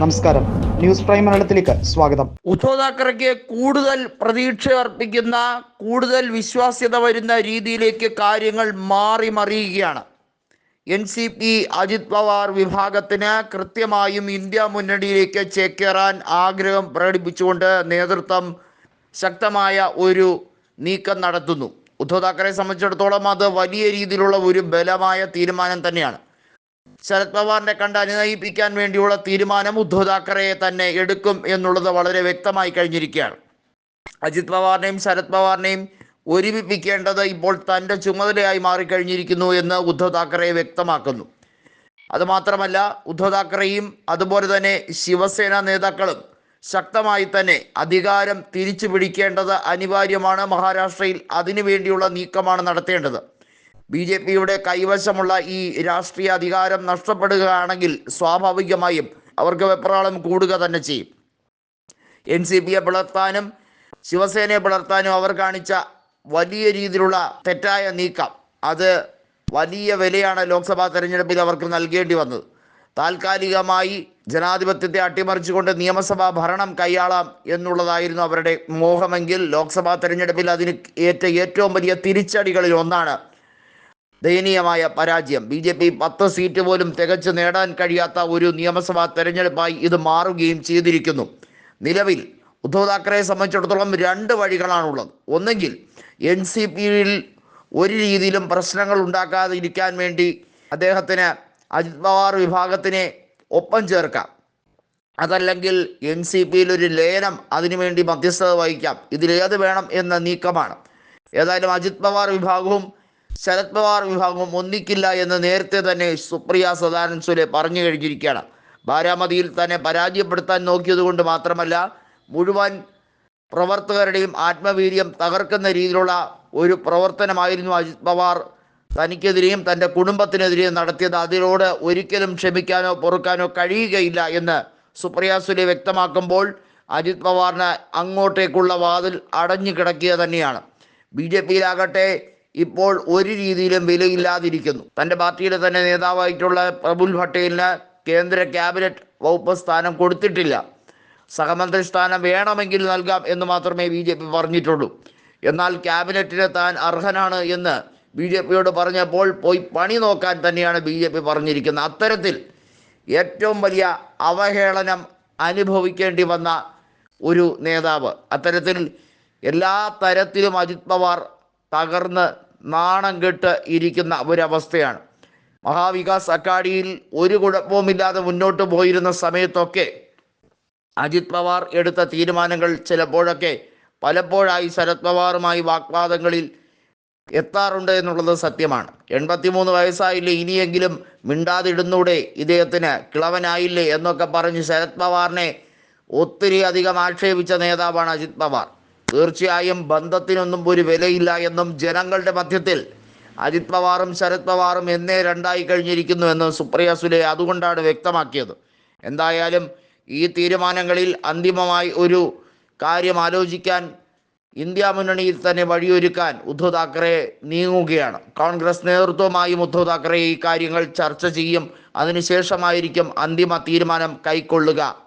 നമസ്കാരം. News prime മലയാളത്തിലേക്ക് സ്വാഗതം. ഉദ്ധവ് താക്കറയ്ക്ക് കൂടുതൽ പ്രതീക്ഷ അർപ്പിക്കുന്ന കൂടുതൽ വിശ്വാസ്യത വരുന്ന രീതിയിലേക്ക് കാര്യങ്ങൾ മാറി മറിയുകയാണ്. N C P Ajit Pawar വിഭാഗത്തിന് കൃത്യമായും ഇന്ത്യ മുന്നണിയിലേക്ക് ചേക്കേറാൻ ആഗ്രഹം പ്രകടിപ്പിച്ചുകൊണ്ട് നേതൃത്വം ശക്തമായ ഒരു നീക്കം നടത്തുന്നു. ഉദ്ധവ് താക്കറെ സംബന്ധിച്ചിടത്തോളം അത് വലിയ രീതിയിലുള്ള ഒരു ബലമായ തീരുമാനം തന്നെയാണ്. ശരത് പവാറിനെ കണ്ട് അനുനയിപ്പിക്കാൻ വേണ്ടിയുള്ള തീരുമാനം ഉദ്ധവ് താക്കറയെ തന്നെ എടുക്കും എന്നുള്ളത് വളരെ വ്യക്തമായി കഴിഞ്ഞിരിക്കുകയാണ്. അജിത് പവാറിനെയും ശരത് പവാറിനെയും ഒരുമിപ്പിക്കേണ്ടത് ഇപ്പോൾ തന്റെ ചുമതലയായി മാറിക്കഴിഞ്ഞിരിക്കുന്നു എന്ന് ഉദ്ധവ് താക്കറെ വ്യക്തമാക്കുന്നു. അതുമാത്രമല്ല ഉദ്ധവ് താക്കറെയും അതുപോലെ തന്നെ ശിവസേന നേതാക്കളും ശക്തമായി തന്നെ അധികാരം തിരിച്ചു പിടിക്കേണ്ടത് അനിവാര്യമാണ്. മഹാരാഷ്ട്രയിൽ അതിനുവേണ്ടിയുള്ള നീക്കമാണ് നടത്തേണ്ടത്. ബി ജെ പിയുടെ കൈവശമുള്ള ഈ രാഷ്ട്രീയ അധികാരം നഷ്ടപ്പെടുകയാണെങ്കിൽ സ്വാഭാവികമായും അവർക്ക് വെപ്രാളം കൂടുക തന്നെ ചെയ്യും. എൻ സി പിയെ പിളർത്താനും ശിവസേനയെ പിളർത്താനും അവർ കാണിച്ച വലിയ രീതിയിലുള്ള തെറ്റായ നീക്കം. അത് വലിയ വിലയാണ് ലോക്സഭാ തെരഞ്ഞെടുപ്പിൽ അവർക്ക് നൽകേണ്ടി വന്നത്. താൽക്കാലികമായി ജനാധിപത്യത്തെ അട്ടിമറിച്ചുകൊണ്ട് നിയമസഭാ ഭരണം കൈയാളാം എന്നുള്ളതായിരുന്നു അവരുടെ മോഹമെങ്കിൽ ലോക്സഭാ തെരഞ്ഞെടുപ്പിൽ അതിന് ഏറ്റ ഏറ്റവും വലിയ തിരിച്ചടികളിൽ ഒന്നാണ് ദയനീയമായ പരാജയം. ബി ജെ പി പത്ത് സീറ്റ് പോലും തികച്ചു നേടാൻ കഴിയാത്ത ഒരു നിയമസഭാ തെരഞ്ഞെടുപ്പായി ഇത് മാറുകയും ചെയ്തിരിക്കുന്നു. നിലവിൽ ഉദ്ധവ് താക്കറയെ സംബന്ധിച്ചിടത്തോളം രണ്ട് വഴികളാണുള്ളത്. ഒന്നെങ്കിൽ എൻ സി പിയിൽ ഒരു രീതിയിലും പ്രശ്നങ്ങൾ ഉണ്ടാക്കാതിരിക്കാൻ വേണ്ടി അദ്ദേഹത്തിന് അജിത് പവാർ വിഭാഗത്തിനെ ഒപ്പം ചേർക്കാം. അതല്ലെങ്കിൽ എൻ സി പിയിൽ ഒരു ലയനം അതിനുവേണ്ടി മധ്യസ്ഥത വഹിക്കാം. ഇതിലേത് വേണം എന്ന നീക്കമാണ്. ഏതായാലും അജിത് പവാർ വിഭാഗവും ശരത് പവാർ വിഭാഗം ഒന്നിക്കില്ല എന്ന് നേരത്തെ തന്നെ സുപ്രിയ സദാനന്ദ് സുലെ പറഞ്ഞു കഴിഞ്ഞിരിക്കുകയാണ്. ബാരാമതിയിൽ തന്നെ പരാജയപ്പെടുത്താൻ നോക്കിയതുകൊണ്ട് മാത്രമല്ല മുഴുവൻ പ്രവർത്തകരുടെയും ആത്മവീര്യം തകർക്കുന്ന രീതിയിലുള്ള ഒരു പ്രവർത്തനമായിരുന്നു അജിത് പവാർ തനിക്കെതിരെയും തന്റെ കുടുംബത്തിനെതിരെയും നടത്തിയത്. അതിനോട് ഒരിക്കലും ക്ഷമിക്കാനോ പൊറുക്കാനോ കഴിയുകയില്ല എന്ന് സുപ്രിയ സുലെ വ്യക്തമാക്കുമ്പോൾ അജിത് പവാറിന് അങ്ങോട്ടേക്കുള്ള വാതിൽ അടഞ്ഞു കിടക്കുക തന്നെയാണ്. ബി ജെ പിയിലാകട്ടെ ഇപ്പോൾ ഒരു രീതിയിലും വിലയില്ലാതിരിക്കുന്നു. തന്റെ പാർട്ടിയുടെ തന്നെ നേതാവായിട്ടുള്ള പ്രഫുൽ പട്ടേലിന് കേന്ദ്ര ക്യാബിനറ്റ് വകുപ്പ് സ്ഥാനം കൊടുത്തിട്ടില്ല. സഹമന്ത്രി സ്ഥാനം വേണമെങ്കിൽ നൽകാം എന്ന് മാത്രമേ ബി ജെ പി പറഞ്ഞിട്ടുള്ളൂ. എന്നാൽ ക്യാബിനറ്റിന് താൻ അർഹനാണ് എന്ന് ബി ജെ പിയോട് പറഞ്ഞപ്പോൾ പോയി പണി നോക്കാൻ തന്നെയാണ് ബി ജെ പി പറഞ്ഞിരിക്കുന്നത്. അത്തരത്തിൽ ഏറ്റവും വലിയ അവഹേളനം അനുഭവിക്കേണ്ടി വന്ന ഒരു നേതാവ്. അത്തരത്തിൽ എല്ലാ തരത്തിലും അജിത് പവാർ തകർന്ന് നാണം കെട്ട് ഇരിക്കുന്ന ഒരവസ്ഥയാണ്. മഹാവികാസ് അക്കാഡിയിൽ ഒരു കുഴപ്പവുമില്ലാതെ മുന്നോട്ട് പോയിരുന്ന സമയത്തൊക്കെ അജിത് പവാർ എടുത്ത തീരുമാനങ്ങൾ ചിലപ്പോഴൊക്കെ പലപ്പോഴായി ശരത് പവാറുമായി വാഗ്വാദങ്ങളിൽ എത്താറുണ്ട് എന്നുള്ളത് സത്യമാണ്. എൺപത്തിമൂന്ന് വയസ്സായില്ലേ ഇനിയെങ്കിലും മിണ്ടാതിടുന്നൂടെ ഇദ്ദേഹത്തിന് കിളവനായില്ലേ എന്നൊക്കെ പറഞ്ഞ് ശരത് പവാറിനെ ഒത്തിരി അധികം ആക്ഷേപിച്ച നേതാവാണ് അജിത് പവാർ. തീർച്ചയായും ബന്ധത്തിനൊന്നും ഒരു വിലയില്ല എന്നും ജനങ്ങളുടെ മധ്യത്തിൽ അജിത് പവാറും ശരത് പവാറും എന്നേ രണ്ടായി കഴിഞ്ഞിരിക്കുന്നു എന്ന് സുപ്രിയ സുലെ അതുകൊണ്ടാണ് വ്യക്തമാക്കിയത്. എന്തായാലും ഈ തീരുമാനങ്ങളിൽ അന്തിമമായി ഒരു കാര്യം ആലോചിക്കാൻ ഇന്ത്യ മുന്നണിയിൽ തന്നെ വഴിയൊരുക്കാൻ ഉദ്ധവ് താക്കറെ നീങ്ങുകയാണ്. കോൺഗ്രസ് നേതൃത്വമായും ഉദ്ധവ് താക്കറെ ഈ കാര്യങ്ങൾ ചർച്ച ചെയ്യും. അതിനുശേഷമായിരിക്കും അന്തിമ തീരുമാനം കൈക്കൊള്ളുക.